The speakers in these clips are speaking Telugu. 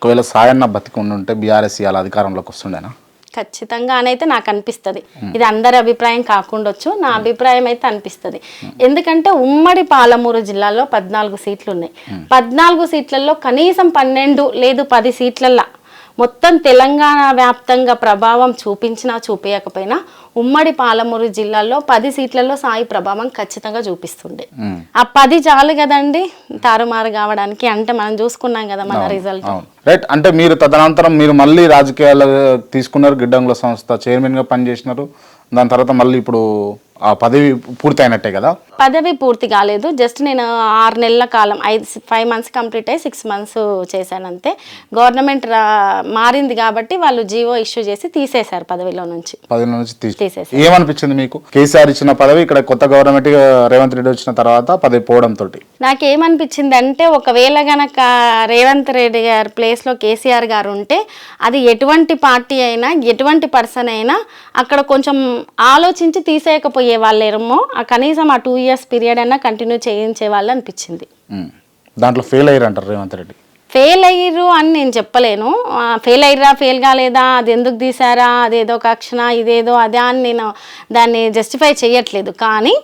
ఒకవేళ సాయన్న బతికి ఉండుంటే బీఆర్ఎస్ ఇవాళ అధికారంలోకి వస్తుండేనా? ఖచ్చితంగా అయితే నాకు అనిపిస్తుంది. ఇది అందరి అభిప్రాయం కాకుండొచ్చు నా అభిప్రాయం అయితే అనిపిస్తుంది. ఎందుకంటే ఉమ్మడి పాలమూరు జిల్లాలో పద్నాలుగు సీట్లు ఉన్నాయి పద్నాలుగు సీట్లలో కనీసం పన్నెండు లేదు పది సీట్లల్లో. మొత్తం తెలంగాణ వ్యాప్తంగా ప్రభావం చూపించినా చూపించకపోయినా ఉమ్మడి పాలమూరు జిల్లాలో పది సీట్లలో సాయి ప్రభావం ఖచ్చితంగా చూపిస్తుండే. ఆ పది చాలు కదండి తారుమారు కావడానికి. అంటే మనం చూసుకున్నాం కదా మన రిజల్ట్ రైట్ అంటే మీరు తదనంతరం మీరు మళ్ళీ రాజకీయాలు తీసుకున్నారు. గిడ్డంగుల సంస్థ చైర్మన్గా పనిచేసినారు. దాని తర్వాత మళ్ళీ ఇప్పుడు పదవి పూర్తయినట్టే కదా? పదవి పూర్తి కాలేదు. జస్ట్ నేను ఆరు నెలల కాలం ఐదు ఫైవ్ మంత్స్ కంప్లీట్ అయ్యి సిక్స్ మంత్స్ చేశాను అంతే. గవర్నమెంట్ మారింది కాబట్టి వాళ్ళు జీవో ఇష్యూ చేసి తీసేశారు పదవిలో నుంచి. ఏమనిపించింది మీకు? కేసీఆర్ ఇచ్చిన పదవి ఇక్కడ కొత్త గవర్నమెంట్ రేవంత్ రెడ్డి వచ్చిన తర్వాత పదవి పోవడం తోటి. నాకేమనిపించింది అంటే ఒకవేళ గనక రేవంత్ రెడ్డి గారి ప్లేస్లో కేసీఆర్ గారు ఉంటే అది ఎటువంటి పార్టీ అయినా ఎటువంటి పర్సన్ అయినా అక్కడ కొంచెం ఆలోచించి తీసేయకపోయే వాళ్ళేమో ఆ కనీసం ఆ టూ ఇయర్స్ పీరియడ్ అయినా కంటిన్యూ చేయించే వాళ్ళు అనిపించింది. దాంట్లో ఫెయిల్ అయ్యారు అంటారు రేవంత్ రెడ్డి. ఫెయిల్ అయ్యిర్రు అని నేను చెప్పలేను. ఫెయిల్ అయ్యిర్రా ఫెయిల్ కాలేదా అది ఎందుకు తీసారా అదేదో కక్షణ ఇదేదో అదే అని నేను దాన్ని జస్టిఫై చేయట్లేదు. కానీ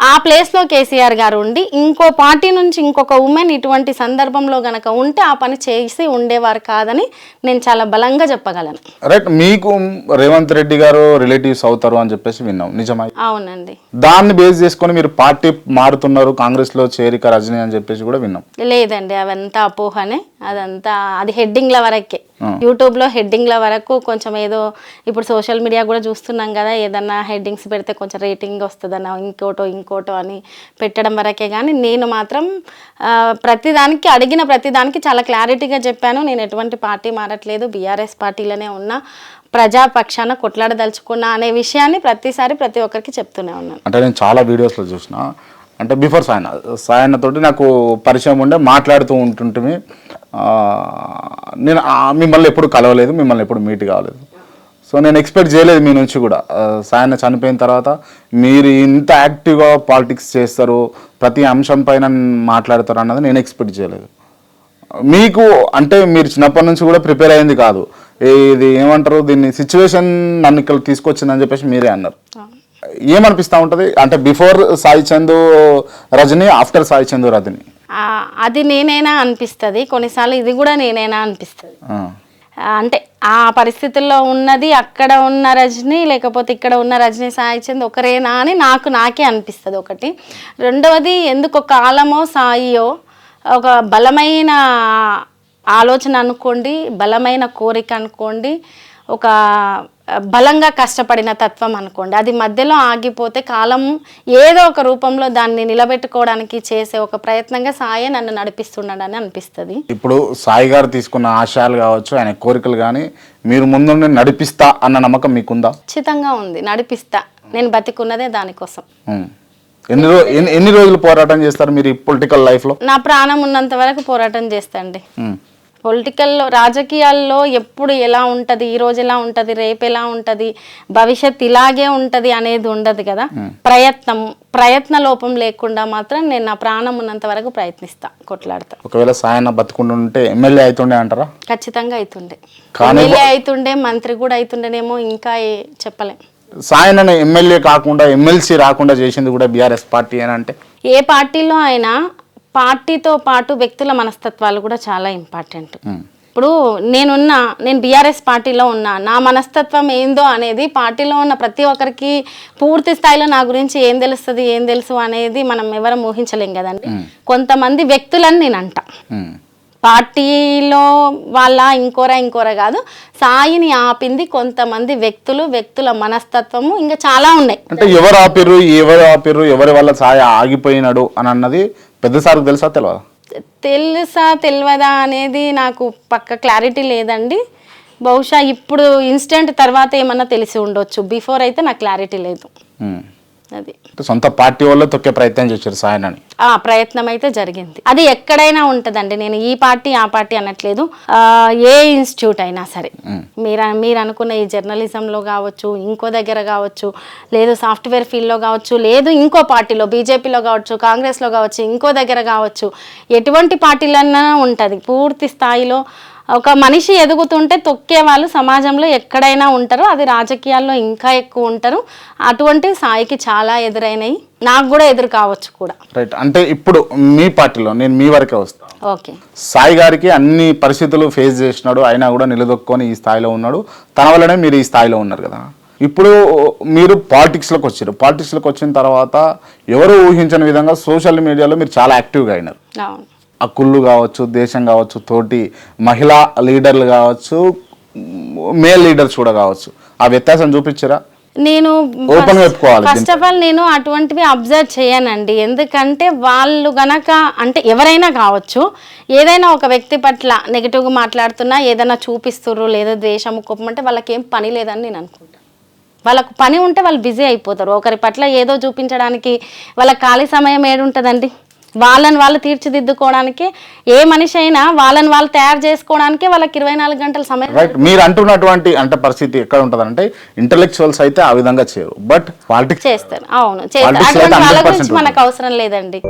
ఆ ప్లేస్లో కేసీఆర్ గారు ఉండి ఇంకో పార్టీ నుంచి ఇంకొక ఉమెన్ ఇటువంటి సందర్భంలో గనక ఉంటే ఆ పని చేసి ఉండేవారు కాదని నేను చాలా బలంగా చెప్పగలను. రైట్ మీకు రేవంత్ రెడ్డి గారు రిలేటివ్స్ అవుతారు అని చెప్పేసి విన్నాం. నిజమై? అవునండి. దాన్ని బేస్ చేసుకొని మీరు పార్టీ మారుతున్నారు కాంగ్రెస్లో చేరిక రజనీ అని చెప్పేసి కూడా విన్నాం. లేదండి అవంతా అపోహనే. అదంతా అది హెడ్డింగ్ల వరకే. యూట్యూబ్లో హెడ్డింగ్ల వరకు కొంచెం ఏదో ఇప్పుడు సోషల్ మీడియా కూడా చూస్తున్నాం కదా ఏదన్నా హెడ్డింగ్స్ పెడితే కొంచెం రేటింగ్ వస్తుందన్న ఇంకోటో ఇంకోటో అని పెట్టడం వరకే. కానీ నేను మాత్రం ప్రతిదానికి అడిగిన ప్రతిదానికి చాలా క్లారిటీగా చెప్పాను. నేను ఎటువంటి పార్టీ మారట్లేదు. బీఆర్ఎస్ పార్టీలోనే ఉన్నా ప్రజాపక్షాన కొట్లాడదలుచుకున్నా అనే విషయాన్ని ప్రతిసారి ప్రతి ఒక్కరికి చెప్తూనే ఉన్నాను. అంటే నేను చాలా వీడియోస్లో చూసిన అంటే బిఫోర్ సాయన. సాయన్న తోటి నాకు పరిచయం ఉండే మాట్లాడుతూ ఉంటుంటే నేను మిమ్మల్ని ఎప్పుడు కలవలేదు మిమ్మల్ని ఎప్పుడు మీట్ కావలేదు సో నేను ఎక్స్పెక్ట్ చేయలేదు మీ నుంచి కూడా. సాయన చనిపోయిన తర్వాత మీరు ఇంత యాక్టివ్గా పాలిటిక్స్ చేస్తారు ప్రతి అంశం పైన మాట్లాడతారు అన్నది నేను ఎక్స్పెక్ట్ చేయలేదు. మీకు అంటే మీరు చిన్నప్పటి నుంచి కూడా ప్రిపేర్ అయింది కాదు. ఇది ఏమంటారు దీన్ని సిచ్యువేషన్ నన్ను ఇక్కడ తీసుకొచ్చిందని చెప్పేసి మీరే అన్నారు. ఏమనిపిస్తా ఉంటది? అంటే బిఫోర్ సాయి చందు రజని ఆఫ్టర్ సాయి చందు రజని? అది నేనైనా అనిపిస్తుంది. కొన్నిసార్లు ఇది కూడా నేనైనా అనిపిస్తుంది. అంటే ఆ పరిస్థితుల్లో ఉన్నది అక్కడ ఉన్న రజని లేకపోతే ఇక్కడ ఉన్న రజనీ సాయి చంద్ ఒకరేనా అని నాకు నాకే అనిపిస్తుంది ఒకటి. రెండవది ఎందుకు కాలమో సాయియో ఒక బలమైన ఆలోచన అనుకోండి బలమైన కోరిక అనుకోండి ఒక బలంగా కష్టపడిన తత్వం అనుకోండి. అది మధ్యలో ఆగిపోతే కాలం ఏదో ఒక రూపంలో దాన్ని నిలబెట్టుకోవడానికి చేసే ఒక ప్రయత్నంగా సాయే నన్ను నడిపిస్తున్నాడని అనిపిస్తుంది. ఇప్పుడు సాయి గారు తీసుకున్న ఆశయాలు కావచ్చు ఆయన కోరికలు కానీ మీరు ముందు నడిపిస్తా అన్న నమ్మకం మీకుందా? ఖచ్చితంగా ఉంది. నడిపిస్తా. నేను బతికున్నదే దానికోసం. ఎన్ని ఎన్ని రోజులు పోరాటం చేస్తారు మీరు పొలిటికల్ లైఫ్లో? నా ప్రాణం ఉన్నంత వరకు పోరాటం చేస్తాండి పొలిటికల్లో రాజకీయాల్లో ఎప్పుడు ఎలా ఉంటుంది ఈ రోజు ఎలా ఉంటుంది రేపు ఎలా ఉంటుంది భవిష్యత్ ఇలాగే ఉంటుంది అనేది ఉండదు కదా. ప్రయత్నం ప్రయత్న లోపం లేకుండా మాత్రం నేను నా ప్రాణం ఉన్నంత వరకు ప్రయత్నిస్తా కొట్లాడతా. ఒకవేళ సాయన్న బతుకుంటుంటే ఎమ్మెల్యే అవుతుండే అంటారా? ఖచ్చితంగా అవుతుండే ఎమ్మెల్యే అవుతుండే మంత్రి కూడా అవుతుండేనేమో ఇంకా చెప్పలేం. సాయన్న ఎమ్మెల్యే కాకుండా ఎమ్మెల్సీ రాకుండా చేసింది కూడా బీఆర్ఎస్ పార్టీ అని అంటే? ఏ పార్టీలో అయినా పార్టీతో పాటు వ్యక్తుల మనస్తత్వాలు కూడా చాలా ఇంపార్టెంట్. ఇప్పుడు నేనున్నా నేను బీఆర్ఎస్ పార్టీలో ఉన్నా నా మనస్తత్వం ఏందో అనేది పార్టీలో ఉన్న ప్రతి ఒక్కరికి పూర్తి స్థాయిలో నా గురించి ఏం తెలుస్తుంది ఏం తెలుసు అనేది మనం ఎవరం ఊహించలేం కదండి. కొంతమంది వ్యక్తులని నేను అంట. పార్టీలో వాళ్ళ ఇంకోరా ఇంకోరా కాదు సాయిని ఆపింది కొంతమంది వ్యక్తులు వ్యక్తుల మనస్తత్వము ఇంకా చాలా ఉన్నాయి. అంటే ఎవరు ఆపిర్రు ఎవరు ఆపిర్రు ఎవరి వల్ల సాయ ఆగిపోయినాడు అని అన్నది పెద్ద సార్కు తెలుసా తెలియదా తెలుసా తెలియదా అనేది నాకు పక్క క్లారిటీ లేదండి. బహుశా ఇప్పుడు ఇన్స్టెంట్ తర్వాత ఏమన్నా తెలిసి ఉండొచ్చు. బిఫోర్ అయితే నాకు క్లారిటీ లేదు. అది. సొంత పార్టీ వాళ్ళు తొక్కే ప్రయత్నం చేశారు సాయనని. ఆ ప్రయత్నం అయితే జరిగింది. అది ఎక్కడైనా ఉంటుందండి. నేను ఈ పార్టీ ఆ పార్టీ అనట్లేదు. ఏ ఇన్స్టిట్యూట్ అయినా సరే. మీరు మీరు అనుకున్న ఈ జర్నలిజంలో కావచ్చు ఇంకో దగ్గర కావచ్చు లేదు సాఫ్ట్వేర్ ఫీల్డ్లో కావచ్చు లేదు ఇంకో పార్టీలో బీజేపీలో కావచ్చు కాంగ్రెస్లో కావచ్చు ఇంకో దగ్గర కావచ్చు ఎటువంటి పార్టీలన్నా ఉంటుంది. పూర్తి స్థాయిలో ఒక మనిషి ఎదుగుతుంటే తొక్కే వాళ్ళు సమాజంలో ఎక్కడైనా ఉంటారు. అది రాజకీయాల్లో ఇంకా ఎక్కువ ఉంటారు. అటువంటి సాయికి చాలా ఎదురైనాయి. నాకు కూడా ఎదురు కావచ్చు కూడా. రైట్. అంటే ఇప్పుడు మీ పార్టీలో నేను మీ వరకే వస్తాను ఓకే. సాయి గారికి అన్ని పరిస్థితులు ఫేస్ చేసినాడు. అయినా కూడా నిలదొక్కొని ఈ స్థాయిలో ఉన్నాడు. తన వల్లనే మీరు ఈ స్థాయిలో ఉన్నారు కదా. ఇప్పుడు మీరు పాలిటిక్స్లోకి వచ్చారు. పాలిటిక్స్లోకి వచ్చిన తర్వాత ఎవరు ఊహించని విధంగా సోషల్ మీడియాలో మీరు చాలా యాక్టివ్గా అయినారు. అవును. ఆ కుళ్ళు కావచ్చు దేశం కావచ్చు తోటి మహిళా లీడర్లు కావచ్చు మేల్ లీడర్స్ కూడా కావచ్చు. ఆ వ్యత్యాసం చూపించరా? నేను ఫస్ట్ ఆఫ్ ఆల్ నేను అటువంటివి అబ్జర్వ్ చేయనండి. ఎందుకంటే వాళ్ళు గనక అంటే ఎవరైనా కావచ్చు ఏదైనా ఒక వ్యక్తి పట్ల నెగిటివ్గా మాట్లాడుతున్నా ఏదైనా చూపిస్తుర్రు లేదా ద్వేషము కోపం అంటే వాళ్ళకి ఏం పని లేదని నేను అనుకుంటాను వాళ్ళకు పని ఉంటే వాళ్ళు బిజీ అయిపోతారు. ఒకరి పట్ల ఏదో చూపించడానికి వాళ్ళ ఖాళీ సమయం ఏడుంటుందండి? వాళ్ళని వాళ్ళు తీర్చిదిద్దుకోవడానికి ఏ మనిషి అయినా వాళ్ళని వాళ్ళు తయారు చేసుకోవడానికి వాళ్ళకి ఇరవై నాలుగు గంటల సమయం రైట్ మీరు అంటున్నటువంటి అంటే పరిస్థితి ఎక్కడ ఉంటుంది అంటే ఇంటలెక్చువల్స్ అయితే ఆ విధంగా చేయరు. బట్ పాలిటిక్స్ చేస్తారు. అవును. చేస్తారు. అటువంటి వాళ్ళ 100% గురించి మనకు అవసరం లేదండి.